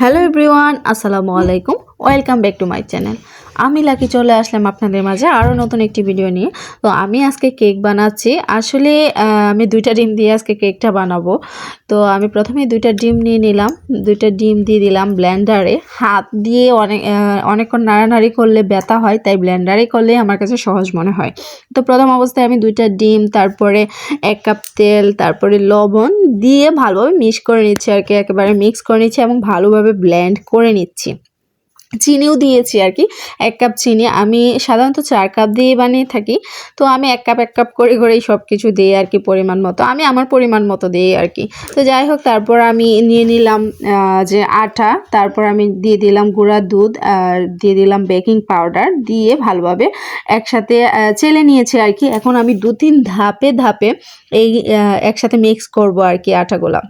Hello everyone আসসালামু আলাইকুম। Welcome back to my channel. আমি লাকি চলে আসলাম আপনাদের মাঝে আরও নতুন একটি ভিডিও নিয়ে। তো আমি আজকে কেক বানাচ্ছি। আসলে আমি দুইটা ডিম দিয়ে আজকে কেকটা বানাবো। তো আমি প্রথমে দুইটা ডিম নিয়ে নিলাম। দুইটা ডিম দিয়ে দিলাম ব্লেন্ডারে হাত দিয়ে অনেক অনেকক্ষণ নাড়ানাড়ি করলে ব্যথা হয়, তাই ব্লেন্ডারে করলে আমার কাছে সহজ মনে হয়। তো প্রথম অবস্থায় আমি দুইটা ডিম, তারপরে এক কাপ তেল, তারপরে লবণ দিয়ে ভালোভাবে মিক্স করে নিচ্ছি আর কি। একেবারে মিক্স করে নিচ্ছি এবং ভালোভাবে ব্লেন্ড করে নিচ্ছি। চিনিও দিয়েছি আর কি, এক কাপ চিনি। আমি সাধারণত চার কাপ দিয়ে বানিয়ে থাকি, তো আমি এক কাপ এক কাপ করে, করেই সব কিছু দিই আর কি পরিমাণ মতো। আমি আমার পরিমাণ মতো দিই আর কি। তো যাই হোক, তারপর আমি নিয়ে নিলাম যে আটা, তারপর আমি দিয়ে দিলাম গুঁড়া দুধ, আর দিয়ে দিলাম বেকিং পাউডার, দিয়ে ভালোভাবে একসাথে চেলে নিয়েছি আর কি। এখন আমি দু তিন ধাপে ধাপে এই একসাথে মিক্স করব আর কি আটাগুলা।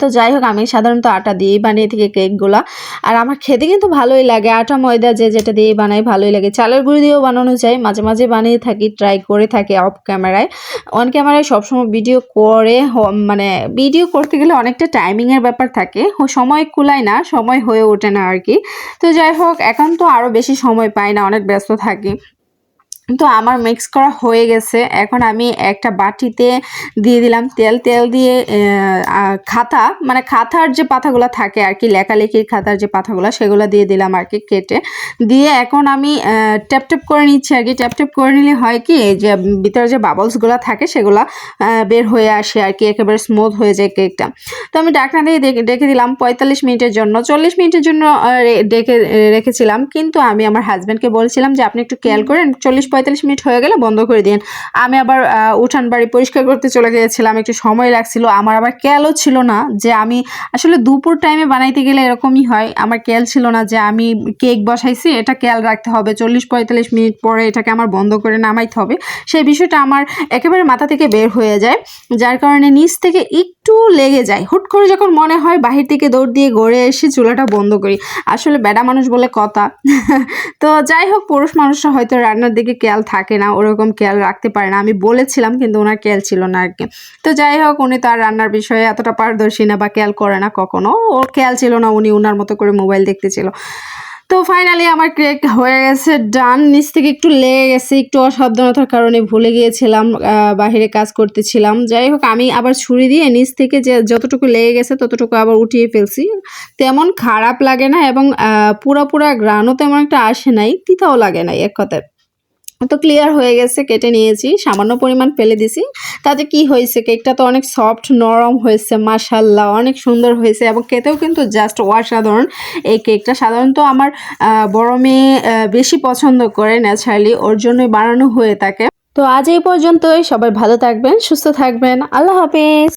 তো যাই হোক, আমি সাধারণত আটা দিয়েই বানিয়ে থাকি কেকগুলা। আর আমার খেতে কিন্তু ভালোই লাগে। আটা, ময়দা, যে যেটা দিয়ে বানাই, ভালোই লাগে। চালের গুঁড়ি দিয়েও বানানো যায়। মাঝে মাঝে বানিয়ে থাকি ট্রাই করে থাকি অফ ক্যামেরায় অন ক্যামেরায় সবসময় ভিডিও করে মানে ভিডিও করতে গেলে অনেকটা টাইমিংয়ের ব্যাপার থাকে। সময় কুলায় না, সময় হয়ে ওঠে না আর কি। তো যাই হোক, এখন তো আরও বেশি সময় পাই না, অনেক ব্যস্ত থাকি। তো আমার মিক্স করা হয়ে গেছে। এখন আমি একটা বাটিতে দিয়ে দিলাম তেল। তেল দিয়ে খাতা মানে খাতার যে পাতাগুলো থাকে আর কি লেখালেখির খাতার যে পাতাগুলো সেগুলো দিয়ে দিলাম আর কি কেটে। দিয়ে এখন আমি ট্যাপ ট্যাপ করে নিচ্ছি আর কি। ট্যাপ ট্যাপ করে নিলে হয় কি যে ভিতরে যে বাবলসগুলো থাকে সেগুলো বের হয়ে আসে আর কি একেবারে স্মুথ হয়ে যায় কেকটা তো আমি ডাকনা দিয়ে ডেকে- ডেকে দিলাম পঁয়তাল্লিশ মিনিটের জন্য। চল্লিশ মিনিটের জন্য ডেকে রেখেছিলাম। কিন্তু আমি আমার হাজব্যান্ডকে বলছিলাম যে আপনি একটু খেয়াল করেন চল্লিশ পঁয়তাল্লিশ মিনিট হয়ে গেলে বন্ধ করে দিন আমি আবার উঠান বাড়ি পরিষ্কার করতে চলে গিয়েছিলাম, একটু সময় লাগছিল। আমার আবার খেয়ালও ছিল না যে আমি আসলে দুপুর টাইমে বানাইতে গেলে এরকমই হয়। আমার খেয়াল ছিল না যে আমি কেক বসাইছি, এটা খেয়াল রাখতে হবে। চল্লিশ পঁয়তাল্লিশ মিনিট পরে এটাকে আমার বন্ধ করে নামাইতে হবে। সেই বিষয়টা আমার একেবারে মাথা থেকে বের হয়ে যায়। যার কারণে নিচ থেকে একটু লেগে যায়। হুট করে যখন মনে হয় বাহির থেকে দৌড় দিয়ে গড়ে এসে চুলাটা বন্ধ করি। আসলে বেডা মানুষ বলে কথা। তো যাই হোক, পুরুষ মানুষরা হয়তো রান্নার দিকে খেয়াল থাকে না, ওরকম খেয়াল রাখতে পারে না। আমি বলেছিলাম, কিন্তু ওনার খেয়াল ছিল না আর কি। তো যাই হোক, উনি তো আর রান্নার বিষয়ে এতটা পারদর্শী না বা খেয়াল করে না কখনো। ওর খেয়াল ছিল না, উনি ওনার মতো করে মোবাইল দেখতেছিল। তো ফাইনালি আমার ক্রেক হয়ে গেছে ডান নিচ থেকে একটু লেগে গেছে, একটু অসাবধানতার কারণে ভুলে গিয়েছিলাম বাহিরে কাজ করতেছিলাম। যাই হোক, আমি আবার ছুরি দিয়ে নিচ থেকে যে যতটুকু লেগে গেছে ততটুকু আবার উঠিয়ে ফেলছি। তেমন খারাপ লাগে না এবং পুরা পুরা গ্রানও তেমন একটা আসে নাই, তিতাও লাগে নাই এক কথায়। তো ক্লিয়ার হয়ে গেছে, কেটে নিয়েছি, সামান্য পরিমাণ ফেলে দিছি। তাতে কি হয়েছে কেকটা তো অনেক সফট নরম হয়েছে মাশাল্লাহ অনেক সুন্দর হয়েছে এবং খেতেও কিন্তু জাস্ট অসাধারণ। এই কেকটা সাধারণত আমার বড় মেয়ে বেশি পছন্দ করে ন্যাচারালি ওর জন্যই বানানো হয়ে থাকে। তো আজ এই পর্যন্তই, সবাই ভালো থাকবেন, সুস্থ থাকবেন, আল্লাহ হাফেজ।